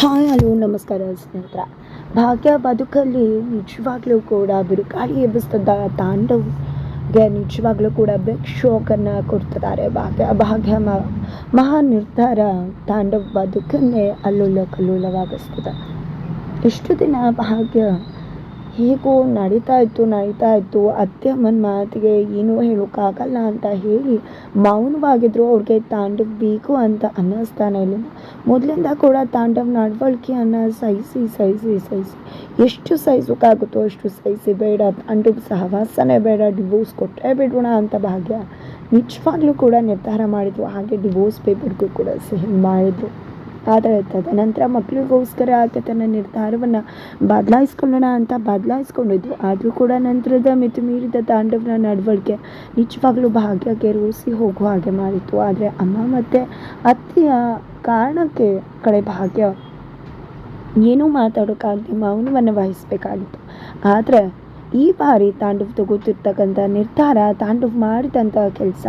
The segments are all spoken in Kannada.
ಹಾಯ್, ಹಲೋ, ನಮಸ್ಕಾರ ಸ್ನೇಹಿತರ. ಭಾಗ್ಯ ಬದುಕಲ್ಲಿ ನಿಜವಾಗ್ಲೂ ಕೂಡ ಬಿರುಗಾಳಿ ಎಬ್ಬಿಸ್ತದ ತಾಂಡವ್ಗೆ ನಿಜವಾಗ್ಲೂ ಕೂಡ ಬೆಕ್ ಶೋಕನ್ನು ಕೊಡ್ತಿದ್ದಾರೆ. ಭಾಗ್ಯ ಭಾಗ್ಯ ಮಹಾ ನಿರ್ಧಾರ ತಾಂಡವ್ ಬದುಕನ್ನೇ ಅಲ್ಲೋಲ ಕಲ್ಲೋಲವಾಗಿಸ್ತದೆ ಇಷ್ಟು ದಿನ ಭಾಗ್ಯ ಹೇಗೋ ನಡೀತಾ ಇತ್ತು ನಡೀತಾ ಇತ್ತು ಅತ್ತೆ ಅಮ್ಮನ ಮಾತಿಗೆ ಏನೂ ಹೇಳೋಕ್ಕಾಗಲ್ಲ ಅಂತ ಹೇಳಿ ಮೌನವಾಗಿದ್ರು ಅವ್ರಿಗೆ ತಾಂಡವ್ ಬೇಕು ಅಂತ ಅನ್ನಿಸ್ತಾನೆ ಇಲ್ಲ ಮೊದಲಿಂದ ಕೂಡ ತಾಂಡವ್ ನಡವಳಿಕೆಯನ್ನು ಸಹಿಸಿ ಸಹಿಸಿ ಸಹಿಸಿ. ಎಷ್ಟು ಸಹಿಸೋಕ್ಕಾಗುತ್ತೋ ಅಷ್ಟು ಸಹಿಸಿ. ಬೇಡ, ತಾಂಡವ್ ಸಹವಾಸನೇ ಬೇಡ ಡಿವೋರ್ಸ್ ಕೊಟ್ಟೇ ಬಿಡೋಣ ಅಂತ ಭಾಗ್ಯ. ನಿಜವಾಗ್ಲೂ ಕೂಡ ನಿರ್ಧಾರ ಮಾಡಿದ್ರು. ಹಾಗೆ ಡಿವೋರ್ಸ್ ಪೇಪರ್ಗೂ ಕೂಡ ಸಹಿ ಮಾಡಿದ್ರು. ಆದರೆ ತದನಂತರ ಮಕ್ಕಳಿಗೋಸ್ಕರ ಆಕೆ ತನ್ನ ನಿರ್ಧಾರವನ್ನು ಬದಲಾಯಿಸ್ಕೊಳ್ಳೋಣ ಅಂತ ಬದಲಾಯಿಸ್ಕೊಂಡಿದ್ದು ಆದರೂ ಕೂಡ ನಂತರದ ಮಿತಿ ಮೀರಿದ ತಾಂಡವನ ನಡವಳಿಕೆ ನಿಜವಾಗ್ಲೂ ಭಾಗ್ಯಕ್ಕೆ ರೂಸಿ ಹೋಗುವ ಹಾಗೆ ಮಾಡಿತ್ತು. ಆದರೆ ಅಮ್ಮ ಮತ್ತು ಅತ್ತೆಯ ಕಾರಣಕ್ಕೆ ಕಡೆ ಭಾಗ್ಯ ಏನೂ ಮಾತಾಡೋಕ್ಕಾಗದೆ ಮೌನವನ್ನು ವಹಿಸಬೇಕಾಗಿತ್ತು. ಆದರೆ ಈ ಬಾರಿ ತಾಂಡವ್ ತಗೋತಿರ್ತಕ್ಕಂಥ ನಿರ್ಧಾರ, ತಾಂಡವ್ ಮಾಡಿದಂಥ ಕೆಲಸ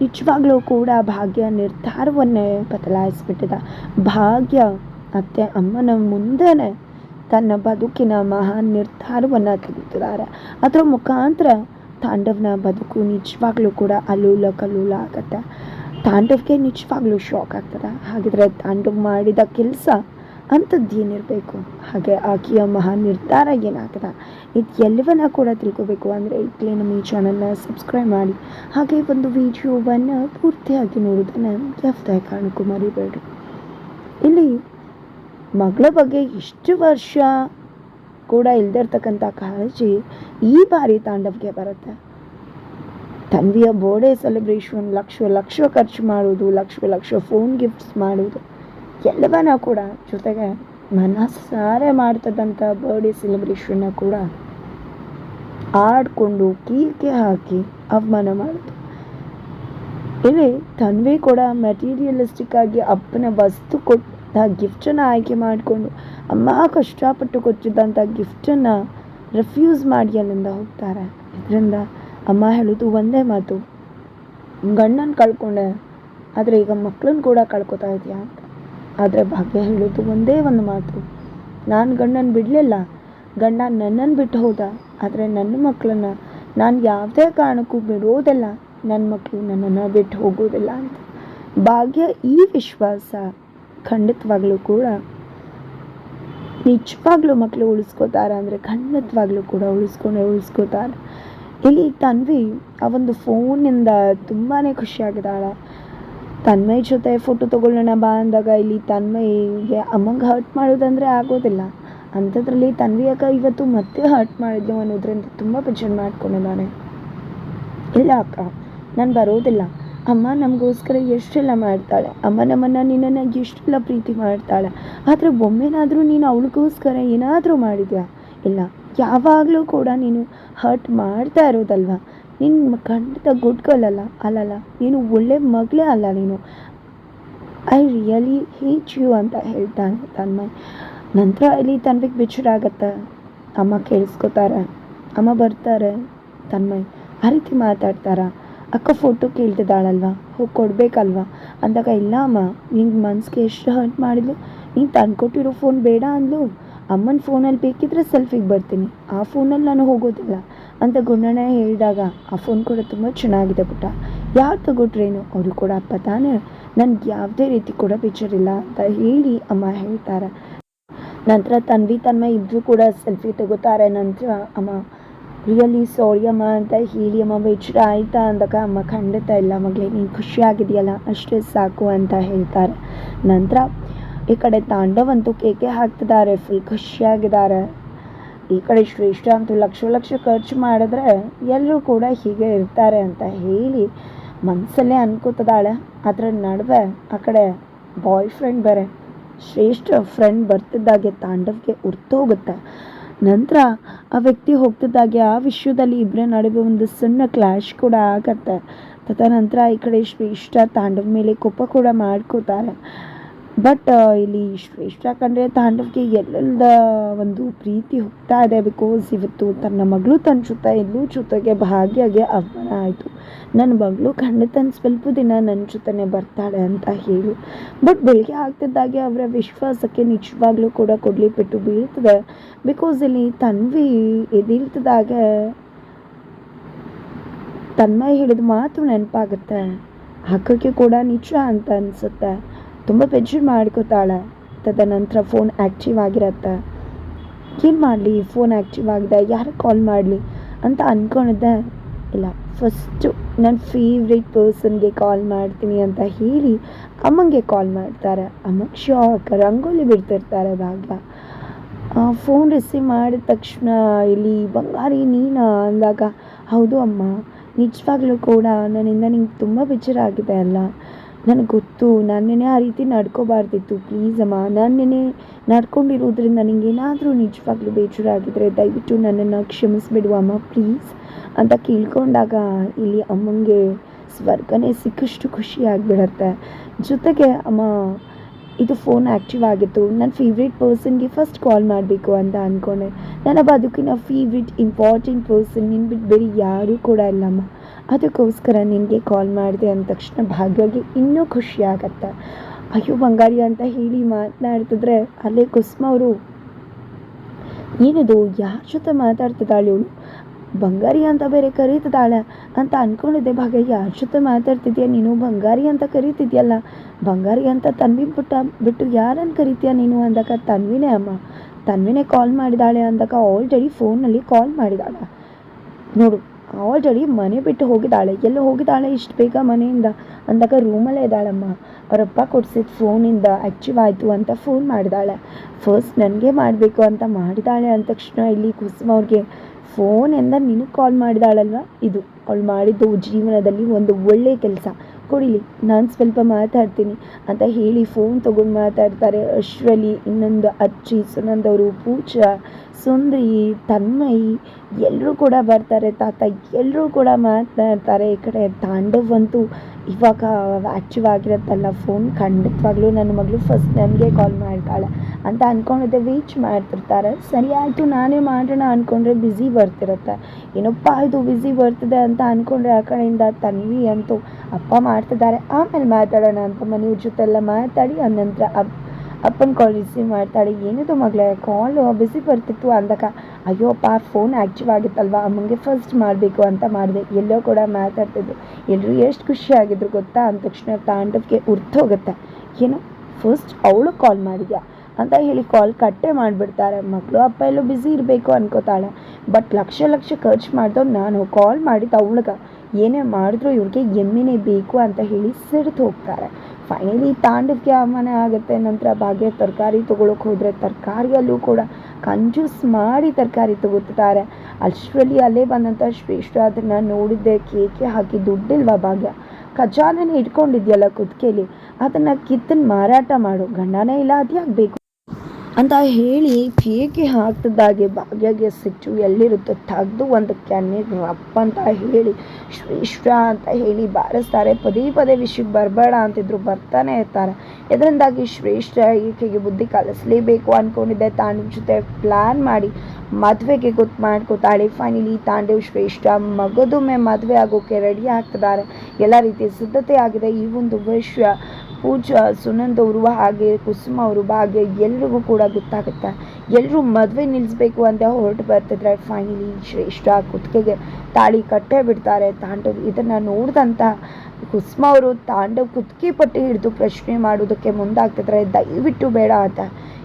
ನಿಜವಾಗ್ಲೂ ಕೂಡ ಭಾಗ್ಯ ನಿರ್ಧಾರವನ್ನೇ ಬದಲಾಯಿಸ್ಬಿಟ್ಟಿದ. ಭಾಗ್ಯ ಅತ್ತೆ ಅಮ್ಮನ ಮುಂದೆ ತನ್ನ ಬದುಕಿನ ಮಹಾನ್ ನಿರ್ಧಾರವನ್ನು ತೆಗೆದಿದ್ದಾರೆ. ಅದರ ಮುಖಾಂತರ ತಾಂಡವನ ಬದುಕು ನಿಜವಾಗ್ಲೂ ಕೂಡ ಅಲ್ಲೂಲ ಕಲ್ಲೂಲ ಆಗತ್ತೆ. ತಾಂಡವ್ಗೆ ನಿಜವಾಗ್ಲೂ ಶಾಕ್ ಆಗ್ತದೆ. ಹಾಗಿದ್ರೆ ತಾಂಡವ್ ಮಾಡಿದ ಕೆಲಸ ಅಂಥದ್ದು ಏನಿರಬೇಕು ಹಾಗೆ ಆಕೆಯ ಮಹಾನ್ ನಿರ್ಧಾರ ಏನಾಗದ ಇದು ಎಲ್ಲವನ್ನ ಕೂಡ ತಿಳ್ಕೊಬೇಕು ಅಂದರೆ ಈಗಲೇ ನಮ್ಮ ಈ ಚಾನಲ್ನ ಸಬ್ಸ್ಕ್ರೈಬ್ ಮಾಡಿ. ಹಾಗೆ ಒಂದು ವಿಡಿಯೋವನ್ನು ಪೂರ್ತಿಯಾಗಿ ನೋಡೋದನ್ನು ಯಾವುದೇ ಕಾರಣಕ್ಕೂ ಮರಿಬೇಡಿ ಇಲ್ಲಿ ಮಗಳ ಬಗ್ಗೆ ಇಷ್ಟು ವರ್ಷ ಕೂಡ ಇಲ್ದಿರ್ತಕ್ಕಂಥ ಕಾಳಜಿ ಈ ಬಾರಿ ತಾಂಡವ್ಗೆ ಬರುತ್ತೆ. ತನ್ವಿಯ ಬೋರ್ಡೇ ಸೆಲೆಬ್ರೇಷನ್ ಲಕ್ಷ ಲಕ್ಷ ಖರ್ಚು ಮಾಡೋದು ಲಕ್ಷ ಲಕ್ಷ ಫೋನ್ ಗಿಫ್ಟ್ಸ್ ಮಾಡೋದು ಎಲ್ಲವನ್ನ ಕೂಡ ಜೊತೆಗೆ ಮನಸ್ಸಾರೆ ಮಾಡ್ತದಂಥ ಬರ್ಡೇ ಸೆಲೆಬ್ರೇಷನ್ನ ಕೂಡ ಆಡಿಕೊಂಡು ಕೀಕೆ ಹಾಕಿ ಅವಮಾನ ಮಾಡೋದು ಇಲ್ಲಿ ತನ್ವಿ ಕೂಡ ಮೆಟೀರಿಯಲಿಸ್ಟಿಕ್ ಆಗಿ ಅಪ್ಪನ ವಸ್ತು ಕೊಟ್ಟ ಗಿಫ್ಟನ್ನು ಆಯ್ಕೆ ಮಾಡಿಕೊಂಡು, ಅಮ್ಮ, ಕಷ್ಟಪಟ್ಟು ಕೊಟ್ಟಿದ್ದಂಥ ಗಿಫ್ಟನ್ನು ರಿಫ್ಯೂಸ್ ಮಾಡಿ ಅಲ್ಲಿಂದ ಹೋಗ್ತಾರೆ. ಇದರಿಂದ ಅಮ್ಮ ಹೇಳೋದು ಒಂದೇ ಮಾತು, ಗಂಡನ ಕಳ್ಕೊಂಡೆ, ಆದರೆ ಈಗ ಮಕ್ಕಳನ್ನ ಕೂಡ ಕಳ್ಕೊತಾ ಇದೆಯಾ? ಅಂತ. ಆದರೆ ಭಾಗ್ಯ ಹೇಳೋದು ಒಂದೇ ಒಂದು ಮಾತು. ನಾನು ಗಂಡನ ಬಿಡಲಿಲ್ಲ. ಗಂಡ ನನ್ನನ್ನು ಬಿಟ್ಟು ಹೋದ. ಆದರೆ ನನ್ನ ಮಕ್ಕಳನ್ನ ನಾನು ಯಾವುದೇ ಕಾರಣಕ್ಕೂ ಬಿಡೋದಿಲ್ಲ. ನನ್ನ ಮಕ್ಕಳು ನನ್ನನ್ನು ಬಿಟ್ಟು ಹೋಗೋದಿಲ್ಲ ಅಂತ. ಭಾಗ್ಯ ಈ ವಿಶ್ವಾಸ ಖಂಡಿತವಾಗ್ಲೂ ಕೂಡ ನಿಜವಾಗ್ಲೂ ಮಕ್ಕಳು ಉಳಿಸ್ಕೋತಾರೆ ಅಂದರೆ ಖಂಡಿತವಾಗ್ಲೂ ಕೂಡ ಉಳಿಸ್ಕೊಂಡೆ ಉಳಿಸ್ಕೋತಾರೆ. ಇಲ್ಲಿ ತನ್ವಿ ಆ ಒಂದು ಫೋನಿಂದ ತುಂಬಾ ಖುಷಿಯಾಗಿದ್ದಾಳೆ ತನ್ಮಯ್ ಜೊತೆ ಫೋಟೋ ತೊಗೊಳ್ಳೋಣ ಬಾ ಅಂದಾಗ ಇಲ್ಲಿ ತನ್ಮಯ್ಗೆ ಅಮ್ಮಂಗೆ ಹರ್ಟ್ ಮಾಡೋದಂದರೆ ಆಗೋದಿಲ್ಲ. ಅಂಥದ್ರಲ್ಲಿ ತನ್ವಿ ಅಕ್ಕ ಇವತ್ತು ಮತ್ತೆ ಹರ್ಟ್ ಮಾಡಿದ್ಲು ಅನ್ನೋದ್ರಿಂದ ತುಂಬ ಬೇಜಾರು ಮಾಡ್ಕೊಂಡಿದ್ದಾನೆ ಇಲ್ಲ ಅಕ್ಕ, ನಾನು ಬರೋದಿಲ್ಲ. ಅಮ್ಮ ನಮಗೋಸ್ಕರ ಎಷ್ಟೆಲ್ಲ ಮಾಡ್ತಾಳೆ? ಅಮ್ಮ ನಮ್ಮನ್ನು ನಿನ್ನನ್ನು ಎಷ್ಟೆಲ್ಲ ಪ್ರೀತಿ ಮಾಡ್ತಾಳೆ? ಆದರೆ ಒಮ್ಮೆನಾದರೂ ನೀನು ಅವಳಿಗೋಸ್ಕರ ಏನಾದರೂ ಮಾಡಿದ್ಯಾ? ಇಲ್ಲ, ಯಾವಾಗಲೂ ಕೂಡ ನೀನು ಹರ್ಟ್ ಮಾಡ್ತಾ ಇರೋದಲ್ವಾ? ನೀನು ಖಂಡಿತ ಗುಡ್ ಗರ್ಲ್ ಅಲ್ಲ ಅಲ್ಲಲ್ಲ, ನೀನು ಒಳ್ಳೆ ಮಗಳೇ ಅಲ್ಲ ನೀನು. ಐ ರಿಯಲಿ ಹೇಟ್ ಯು ಅಂತ ಹೇಳ್ತಾನೆ ತನ್ಮಯ್. ನಂತರ ಇಲ್ಲಿ ತನ್ವಿಗೆ ಬೇಜಾರಾಗತ್ತೆ ಅಮ್ಮ ಕೇಳಿಸ್ಕೊತಾರೆ. ಅಮ್ಮ ಬರ್ತಾರೆ ತನ್ಮಯ್. ಆ ರೀತಿ ಮಾತಾಡ್ತಾರ? ಅಕ್ಕ ಫೋಟೋ ಕೇಳ್ತಿದ್ದಾಳಲ್ವ? ಹೋಗಿ ಕೊಡಬೇಕಲ್ವ? ಅಂದಾಗ, ಇಲ್ಲ ಅಮ್ಮ, ನಿಂಗೆ ಮನ್ಸಿಗೆ ಎಷ್ಟು ಹರ್ಟ್ ಮಾಡಿದ್ಲು? ನೀನು ತಂದ್ಕೊಟ್ಟಿರೋ ಫೋನ್ ಬೇಡ ಅಂದ್ಲು. ಅಮ್ಮನ ಫೋನಲ್ಲಿ ಬೇಕಿದ್ರೆ ಸೆಲ್ಫಿಗೆ ಬರ್ತೀನಿ. ಆ ಫೋನಲ್ಲಿ ನಾನು ಹೋಗೋದಿಲ್ಲ. ಅಂತ ಗುಂಡಣ್ಣ ಹೇಳಿದಾಗ, ಆ ಫೋನ್ ಕೂಡ ತುಂಬ ಚೆನ್ನಾಗಿದೆ ಪುಟ್ಟ. ಯಾರು ತಗೊಟ್ರೇನು ಅವರು ಕೂಡ ಅಪ್ಪ ತಾನೇ. ನನಗೆ ಯಾವುದೇ ರೀತಿ ಕೂಡ ಬೇಜಾರಿಲ್ಲ ಅಂತ ಹೇಳಿ ಅಮ್ಮ ಹೇಳ್ತಾರೆ. ನಂತರ ತನ್ವಿ ತನ್ಮ ಇಬ್ಬರು ಕೂಡ ಸೆಲ್ಫಿ ತಗೋತಾರೆ. ನಂತರ ಅಮ್ಮ ರಿಯಲಿ ಸಾರಿ ಅಮ್ಮ ಅಂತ ಹೇಳಿ ಅಮ್ಮ, ಬೇಜಾರ ಆಯಿತಾ? ಅಂದಾಗ, ಅಮ್ಮ, ಖಂಡಿತ ಇಲ್ಲ ಮಗಳೇ, ನೀನು ಖುಷಿಯಾಗಿದೆಯಲ್ಲ ಅಷ್ಟೇ ಸಾಕು ಅಂತ ಹೇಳ್ತಾರೆ. ನಂತರ ಈ ಕಡೆ ತಾಂಡವಂತೂ ಕೇಕೆ ಹಾಕ್ತಿದ್ದಾರೆ ಫುಲ್ ಖುಷಿಯಾಗಿದ್ದಾರೆ. ಈ ಕಡೆ ಶ್ರೇಷ್ಠ ಅಂತೂ ಲಕ್ಷ ಲಕ್ಷ ಖರ್ಚು ಮಾಡಿದ್ರೆ ಎಲ್ಲರೂ ಕೂಡ ಹೀಗೆ ಇರ್ತಾರೆ ಅಂತ ಹೇಳಿ ಮನಸ್ಸಲ್ಲೇ ಅನ್ಕೋತದಾಳೆ. ಅದರ ನಡುವೆ ಆ ಕಡೆ ಬಾಯ್ ಫ್ರೆಂಡ್ ಬೇರೆ, ಶ್ರೇಷ್ಠ ಫ್ರೆಂಡ್ ಬರ್ತಿದ್ದಾಗೆ ತಾಂಡವ್ಗೆ ಉರ್ತೋಗುತ್ತೆ ನಂತರ ಆ ವ್ಯಕ್ತಿ ಹೋಗ್ತಿದ್ದಾಗೆ ಆ ವಿಷಯದಲ್ಲಿ ಇಬ್ಬರ ನಡುವೆ ಒಂದು ಸಣ್ಣ ಕ್ಲಾಶ್ ಕೂಡ ಆಗತ್ತೆ. ತದನಂತರ ಈ ಕಡೆ ಶ್ರೇಷ್ಠ ತಾಂಡವ್ ಮೇಲೆ ಕೋಪ ಕೂಡ ಮಾಡ್ಕೋತಾರೆ. ಬಟ್ ಇಲ್ಲಿ ಶ್ರೇಷ್ಠ ಕಂಡ್ರೆ ತಾಂಡವ್ಗೆ ಎಲ್ಲೆಲ್ಲ ಒಂದು ಪ್ರೀತಿ ಹೋಗ್ತಾ ಇದೆ ಬಿಕಾಸ್ ಇವತ್ತು ತನ್ನ ಮಗಳು ತನ್ನ ಜೊತೆ ಎಲ್ಲೂ ಜೊತೆಗೆ ಭಾಗ್ಯಗೆ ಅವಮಾನ ಆಯಿತು. ನನ್ನ ಮಗಳು ಖಂಡಿತ ಸ್ವಲ್ಪ ದಿನ ನನ್ನ ಜೊತೆನೆ ಬರ್ತಾಳೆ ಅಂತ ಹೇಳಿ. ಬಟ್ ಬೆಳಗ್ಗೆ ಆಗ್ತಿದ್ದಾಗೆ ಅವರ ವಿಶ್ವಾಸಕ್ಕೆ ನಿಜವಾಗ್ಲೂ ಕೂಡ ಕೊಡಲಿ ಪೆಟ್ಟು ಬೀಳ್ತದೆ. ಬಿಕಾಸ್ ಇಲ್ಲಿ ತನ್ವಿ ಎದಿಲ್ತದಾಗೆ ತನ್ಮಯ ಹೇಳಿದ ಮಾತು ನೆನಪಾಗುತ್ತೆ. ಅಕ್ಕಕ್ಕೆ ಕೂಡ ನಿಜ ಅಂತ ಅನಿಸುತ್ತೆ. ತುಂಬ ಟೆನ್ಷನ್ ಮಾಡ್ಕೋತಾಳೆ. ತದನಂತರ ಫೋನ್ ಆ್ಯಕ್ಟಿವ್ ಆಗಿರತ್ತೆ. ಏನು ಮಾಡಲಿ ಫೋನ್ ಆ್ಯಕ್ಟಿವ್ ಆಗಿದೆ, ಯಾರಿಗೆ ಕಾಲ್ ಮಾಡಲಿ ಅಂತ ಅಂದ್ಕೊಂಡಿದ್ದೆ ಇಲ್ಲ ಫಸ್ಟು ನನ್ನ ಫೇವ್ರೆಟ್ ಪರ್ಸನ್ಗೆ ಕಾಲ್ ಮಾಡ್ತೀನಿ ಅಂತ ಹೇಳಿ ಅಮ್ಮಂಗೆ ಕಾಲ್ ಮಾಡ್ತಾರೆ. ಅಮ್ಮಗೆ ಶಾಕ್ ರಂಗೋಲಿ ಬಿಡ್ತಿರ್ತಾರೆ ಭಾಗ್ಯ ಫೋನ್ ರಿಸೀವ್ ಮಾಡಿದ ತಕ್ಷಣ ಇಲ್ಲಿ, ಬಂಗಾರಿ, ನೀನಾ? ಅಂದಾಗ, ಹೌದು ಅಮ್ಮ, ನಿಜವಾಗ್ಲೂ ಕೂಡ ನನ್ನಿಂದ ನಿಂಗೆ ತುಂಬ ಬೇಜಾರಾಗಿದೆ ಅಲ್ಲ. ನನಗೆ ಗೊತ್ತು ನಾನೇನೇ ಆ ರೀತಿ ನಡ್ಕೋಬಾರ್ದಿತ್ತು. ಪ್ಲೀಸ್ ಅಮ್ಮ ನಾನೇನೇ ನಡ್ಕೊಂಡಿರೋದ್ರಿಂದ ನಿಂಗೇನಾದರೂ ನಿಜವಾಗ್ಲೂ ಬೇಜಾರಾಗಿದ್ದರೆ ದಯವಿಟ್ಟು ನನ್ನನ್ನು ಕ್ಷಮಿಸ್ಬಿಡು ಅಮ್ಮ ಪ್ಲೀಸ್ ಅಂತ ಕೇಳ್ಕೊಂಡಾಗ ಇಲ್ಲಿ ಅಮ್ಮಂಗೆ ಸ್ವರ್ಗನೇ ಸಿಕ್ಕಷ್ಟು ಖುಷಿ ಆಗಿಬಿಡತ್ತೆ. ಜೊತೆಗೆ ಅಮ್ಮ, ಇದು ಫೋನ್ ಆ್ಯಕ್ಟಿವ್ ಆಗಿತ್ತು. ನನ್ನ ಫೇವ್ರೇಟ್ ಪರ್ಸನ್ಗೆ ಫಸ್ಟ್ ಕಾಲ್ ಮಾಡಬೇಕು ಅಂತ ಅಂದ್ಕೊಂಡೆ ನನ್ನ ಬದುಕಿನ ಫೇವ್ರೆಟ್ ಇಂಪಾರ್ಟೆಂಟ್ ಪರ್ಸನ್ ನಿನ್ನ ಬಿಟ್ಟು ಬೇರೆ ಯಾರೂ ಕೂಡ ಇಲ್ಲಮ್ಮ. ಅದಕ್ಕೋಸ್ಕರ ನಿನಗೆ ಕಾಲ್ ಮಾಡಿದೆ ಅಂದ ತಕ್ಷಣ ಭಾಗ್ಯವಾಗಿ ಇನ್ನೂ ಖುಷಿ ಆಗತ್ತೆ ಅಯ್ಯೋ ಬಂಗಾರಿ ಅಂತ ಹೇಳಿ ಮಾತನಾಡ್ತಿದ್ರೆ ಅಲ್ಲೇ ಕುಸುಮ ಅವರು, ಏನಿದು, ಯಾರ ಜೊತೆ ಮಾತಾಡ್ತಿದ್ದಾಳೆ ಇವಳು? ಬಂಗಾರಿ ಅಂತ ಬೇರೆ ಕರೀತಿದ್ದಾಳೆ ಅಂತ ಅಂದ್ಕೊಂಡಿದ್ದೆ ಭಾಗ್ಯ, ಯಾರ ಜೊತೆ ಮಾತಾಡ್ತಿದ್ಯಾ ನೀನು? ಬಂಗಾರಿ ಅಂತ ಕರೀತಿದ್ಯಲ್ಲ? ಬಂಗಾರಿ ಅಂತ ತನ್ವಿ ಬಿಟ್ಟ ಬಿಟ್ಟು ಯಾರನ್ನು ಕರಿತೀಯ ನೀನು? ಅಂದಾಗ, ತನ್ವಿನೇ ಅಮ್ಮ, ತನ್ವಿನೇ ಕಾಲ್ ಮಾಡಿದಾಳೆ ಅಂದಾಗ ಆಲ್ರೆಡಿ ಫೋನಲ್ಲಿ ಕಾಲ್ ಮಾಡಿದಾಳೆ. ನೋಡು ಆಲ್ರೆಡಿ ಮನೆ ಬಿಟ್ಟು ಹೋಗಿದ್ದಾಳೆ. ಎಲ್ಲ ಹೋಗಿದ್ದಾಳೆ? ಇಷ್ಟು ಬೇಗ ಮನೆಯಿಂದ ಅಂದಾಗ ರೂಮಲ್ಲೇ ಇದ್ದಾಳಮ್ಮ. ಅವರಪ್ಪ ಕೊಡಿಸಿದ ಫೋನಿಂದ ಆ್ಯಕ್ಟಿವ್ ಆಯಿತು ಅಂತ ಫೋನ್ ಮಾಡಿದಾಳೆ. ಫಸ್ಟ್ ನನಗೆ ಮಾಡಬೇಕು ಅಂತ ಮಾಡಿದಾಳೆ ಅಂದ ತಕ್ಷಣ ಇಲ್ಲಿ ಕುಸುಮ ಅವ್ರಿಗೆ ಫೋನಿಂದ ನಿನಗೆ ಕಾಲ್ ಮಾಡಿದಾಳಲ್ವ? ಇದು ಅವಳು ಮಾಡಿದ್ದು ಜೀವನದಲ್ಲಿ ಒಂದು ಒಳ್ಳೆಯ ಕೆಲಸ. ಕೊಡಿಲಿ, ನಾನು ಸ್ವಲ್ಪ ಮಾತಾಡ್ತೀನಿ ಅಂತ ಹೇಳಿ ಫೋನ್ ತೊಗೊಂಡು ಮಾತಾಡ್ತಾರೆ. ಅಶ್ವಲಿ, ಇನ್ನೊಂದು ಅಜ್ಜಿ ಸುನಂದವರು ಪೂಜಾ, ಸುಂದ್ರಿ, ತನ್ಮಯಿ ಎಲ್ಲರೂ ಕೂಡ ಬರ್ತಾರೆ. ತಾತ ಎಲ್ಲರೂ ಕೂಡ ಮಾತನಾಡ್ತಾರೆ ಈ ಕಡೆ ತಾಂಡವ್ ಅಂತೂ ಇವಾಗ ಆ್ಯಕ್ಟಿವ್ ಆಗಿರತ್ತಲ್ಲ ಫೋನ್ ಖಂಡಿತವಾಗ್ಲೂ ನನ್ನ ಮಗಳು ಫಸ್ಟ್ ನನಗೆ ಕಾಲ್ ಮಾಡ್ತಾಳೆ ಅಂತ ಅಂದ್ಕೊಂಡಿದ್ದೆ ವೀಚ್ ಮಾಡ್ತಿರ್ತಾರೆ. ಸರಿ ಆಯಿತು, ನಾನೇ ಮಾಡೋಣ ಅಂದ್ಕೊಂಡ್ರೆ ಬ್ಯುಸಿ ಬರ್ತಿರುತ್ತೆ. ಏನಪ್ಪ ಇದು ಬ್ಯುಸಿ ಬರ್ತಿದೆ ಅಂತ ಅಂದ್ಕೊಂಡ್ರೆ ಆ ಕಡೆಯಿಂದ ತನ್ವಿ ಅಂತೂ ಅಪ್ಪ ಮಾಡ್ತಿದ್ದಾರೆ. ಆಮೇಲೆ ಮಾತಾಡೋಣ ಅಂತ ಮನೆಯವ್ರ ಜೊತೆ ಎಲ್ಲ ಮಾತಾಡಿ, ಅನಂತರ ಅಪ್, ಅಪ್ಪನ ಕಾಲ್ ರಿಸೀವ್ ಮಾಡ್ತಾಳೆ. ಏನಿದು ಮಗಳೇ ಕಾಲ್ ಬಿಸಿ ಬರ್ತಿತ್ತು ಅಂದಾಗ ಅಯ್ಯೋಪ್ಪ ಫೋನ್ ಆ್ಯಕ್ಟಿವ್ ಆಗಿತ್ತಲ್ವ? ಅಮ್ಮಂಗೆ ಫಸ್ಟ್ ಮಾಡಬೇಕು ಅಂತ ಮಾಡಿದೆ. ಎಲ್ಲೋ ಕೂಡ ಮಾತಾಡ್ತಿದ್ರು. ಎಲ್ಲರೂ ಎಷ್ಟು ಖುಷಿಯಾಗಿದ್ರು ಗೊತ್ತಾ? ಅಂದ ತಕ್ಷಣ ತಾಂಡವ್ಗೆ ಹೋಗುತ್ತೆ ಏನು ಫಸ್ಟ್ ಅವಳು ಕಾಲ್ ಮಾಡಿದ್ಯಾ? ಅಂತ ಹೇಳಿ ಕಾಲ್ ಕಟ್ಟೆ ಮಾಡಿಬಿಡ್ತಾರೆ. ಮಕ್ಕಳು ಅಪ್ಪ ಎಲ್ಲೋ ಬ್ಯುಸಿ ಇರಬೇಕು ಅನ್ಕೋತಾಳೆ. ಬಟ್ ಲಕ್ಷ ಲಕ್ಷ ಖರ್ಚು ಮಾಡಿದವ್ ನಾನು. ಕಾಲ್ ಮಾಡಿದ್ದು ಅವಳಿಗೆ. ಏನೇ ಮಾಡಿದ್ರು ಇವ್ರಿಗೆ ಎಮ್ಮೆನೇ ಬೇಕು ಅಂತ ಹೇಳಿ ಸಿಡ್ದು ಹೋಗ್ತಾರೆ. ಫೈನಲಿ ತಾಂಡವ್ಗೆ ಅವಮಾನ ಆಗುತ್ತೆ, ನಂತರ ಭಾಗ್ಯ ತರಕಾರಿ ತೊಗೊಳಕ್ಕೆ ಹೋದರೆ ತರಕಾರಿಯಲ್ಲೂ ಕೂಡ ಕಂಜೂಸ್ ಮಾಡಿ ತರಕಾರಿ ತಗೋತಾರೆ ಅಷ್ಟರಲ್ಲಿ ಅಲ್ಲೇ ಬಂದಂಥ ಶ್ರೇಷ್ಠ ಅದನ್ನು ನೋಡಿದ್ದೆ, ಕೇಕೆ ಹಾಕಿ ದುಡ್ಡಿಲ್ವಾ ಭಾಗ್ಯ? ಖಜಾನೆ ಇಟ್ಕೊಂಡಿದ್ಯಲ್ಲ ಕುದ್ಕೇಲಿ, ಅದನ್ನು ಕಿತ್ತನ್ನು ಮಾರಾಟ ಮಾಡು, ಗಂಡನೇ ಇಲ್ಲ, ಅದ್ಯಾಕೆ ಬೇಕು? ಅಂತ ಹೇಳಿ ಕೇಕೆ ಹಾಕ್ತಿದ್ದಾಗೆ ಭಾಗ್ಯಗೆ ಸಿಚ್ಚು ಎಲ್ಲಿರುತ್ತೆ? ತೆಗೆದು ಒಂದು ಕೆನ್ನೆಗೆ ರಪ್ಪ ಅಂತ ಹೇಳಿ ಶ್ರೇಷ್ಠ ಅಂತ ಹೇಳಿ ಬಾರಿಸ್ತಾರೆ. ಪದೇ ಪದೇ ವಿಷಯಕ್ಕೆ ಬರಬೇಡ ಅಂತಿದ್ರು, ಬರ್ತಾನೆ ಇರ್ತಾರೆ. ಇದರಿಂದಾಗಿ ಶ್ರೇಷ್ಠ ಈಕೆಗೆ ಬುದ್ಧಿ ಕಲಿಸ್ಲೇಬೇಕು ಅಂದ್ಕೊಂಡಿದ್ದೆ ತಾಂಡವ್ ಜೊತೆ ಪ್ಲ್ಯಾನ್ ಮಾಡಿ ಮದುವೆಗೆ ಗೊತ್ತು ಮಾಡ್ಕೋತಾಳೆ. ಫೈನಲಿ ತಾಂಡವ್ ಶ್ರೇಷ್ಠ ಮಗದೊಮ್ಮೆ ಮದುವೆ ಆಗೋಕೆ ರೆಡಿ ಆಗ್ತಿದ್ದಾರೆ. ಎಲ್ಲ ರೀತಿಯ ಸಿದ್ಧತೆ ಆಗಿದೆ. ಈ ಒಂದು ವಿಷಯ ಪೂಜಾ ಸುನಂದ್ ಅವರು ಹಾಗೆ ಕುಸುಮ ಅವರು ಹಾಗೆ ಎಲ್ರಿಗೂ ಕೂಡ ಗೊತ್ತಾಗುತ್ತೆ. ಎಲ್ಲರೂ ಮದುವೆ ನಿಲ್ಲಿಸ್ಬೇಕು ಅಂತ ಹೊರಟು ಬರ್ತಿದ್ರೆ ಫೈನಲಿ ಶ್ರೇಷ್ಠ ಕುತ್ತಿಗೆಗೆ ತಾಳಿ ಕಟ್ಟೆ ಬಿಡ್ತಾರೆ. ತಾಂಡವ್ ಇದನ್ನು ನೋಡಿದಂಥ ಕುಸ್ಮ ಅವರು ತಾಂಡವ್ ಕುತ್ತಿಗೆ ಪಟ್ಟಿ ಹಿಡಿದು ಪ್ರಶ್ನೆ ಮಾಡೋದಕ್ಕೆ ಮುಂದಾಗ್ತಿದ್ರೆ, ದಯವಿಟ್ಟು ಬೇಡ ಅಂತ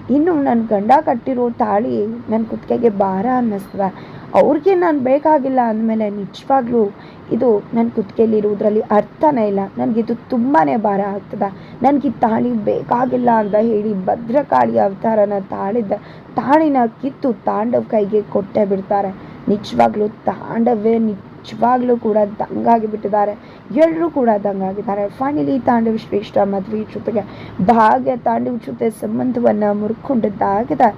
ಇನ್ನು ನನ್ನ ಗಂಡ ಕಟ್ಟಿರೋ ತಾಳಿ ನನ್ನ ಕುತ್ತಿಗೆಗೆ ಭಾರ ಅನ್ನಿಸ್ತದೆ. ಅವ್ರಿಗೆ ನಾನು ಬೇಕಾಗಿಲ್ಲ ಅಂದಮೇಲೆ ನಿಜವಾಗ್ಲೂ ಇದು ನನ್ನ ಕುತ್ತಿಗೆಯಲ್ಲಿರುವುದರಲ್ಲಿ ಅರ್ಥನೇ ಇಲ್ಲ. ನನಗಿದು ತುಂಬಾ ಭಾರ ಆಗ್ತದೆ. ನನಗೆ ತಾಳಿ ಬೇಕಾಗಿಲ್ಲ ಅಂತ ಹೇಳಿ ಭದ್ರಕಾಳಿ ಅವತಾರನ ತಾಳಿದ್ದ ತಾಳಿನ ಕಿತ್ತು ತಾಂಡವ್ ಕೈಗೆ ಕೊಟ್ಟೇ ಬಿಡ್ತಾರೆ. ನಿಜವಾಗ್ಲೂ ತಾಂಡವೇ ನಿಜವಾಗ್ಲೂ ಕೂಡ ದಂಗಾಗಿ ಬಿಟ್ಟಿದ್ದಾರೆ. ಎಲ್ಲರೂ ಕೂಡ ದಂಗಾಗಿದ್ದಾರೆ. ಫೈನಲಿ ತಾಂಡವ್ ಶ್ರೇಷ್ಠ ಮದುವೆ ಜೊತೆಗೆ ಭಾಗ್ಯ ತಾಂಡವ್ ಜೊತೆ ಸಂಬಂಧವನ್ನು ಮುರ್ಕೊಂಡಿದ್ದಾಗಿದೆ.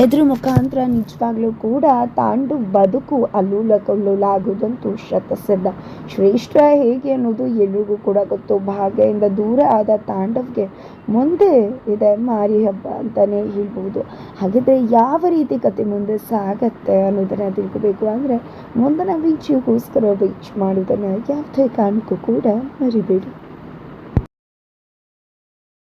ಇದ್ರ ಮುಖಾಂತರ ನಿಜವಾಗ್ಲೂ ಕೂಡ ತಾಂಡು ಬದುಕು ಅಲ್ಲೂಲ ಕಲ್ಲೂಲ ಆಗೋದಂತೂ ಶತಸಿದ್ಧ ಶ್ರೇಷ್ಠ ಹೇಗೆ ಅನ್ನೋದು ಎಲ್ರಿಗೂ ಕೂಡ ಗೊತ್ತು. ಭಾಗ್ಯದಿಂದ ದೂರ ಆದ ತಾಂಡವ್ಗೆ ಮುಂದೆ ಇದೆ ಮಾರಿ ಹಬ್ಬ ಅಂತಲೇ ಹೇಳ್ಬೋದು. ಹಾಗಿದ್ರೆ ಯಾವ ರೀತಿ ಕತೆ ಮುಂದೆ ಸಾಗತ್ತೆ ಅನ್ನೋದನ್ನು ತಿಳ್ಕೋಬೇಕು ಅಂದರೆ ಮುಂದಿನ ವೀಕ್ಷಿಗೋಸ್ಕರ ವೀಕ್ಷ ಮಾಡೋದನ್ನು ಯಾವುದೇ ಕಾರಣಕ್ಕೂ ಕೂಡ ಮರಿಬೇಡಿ.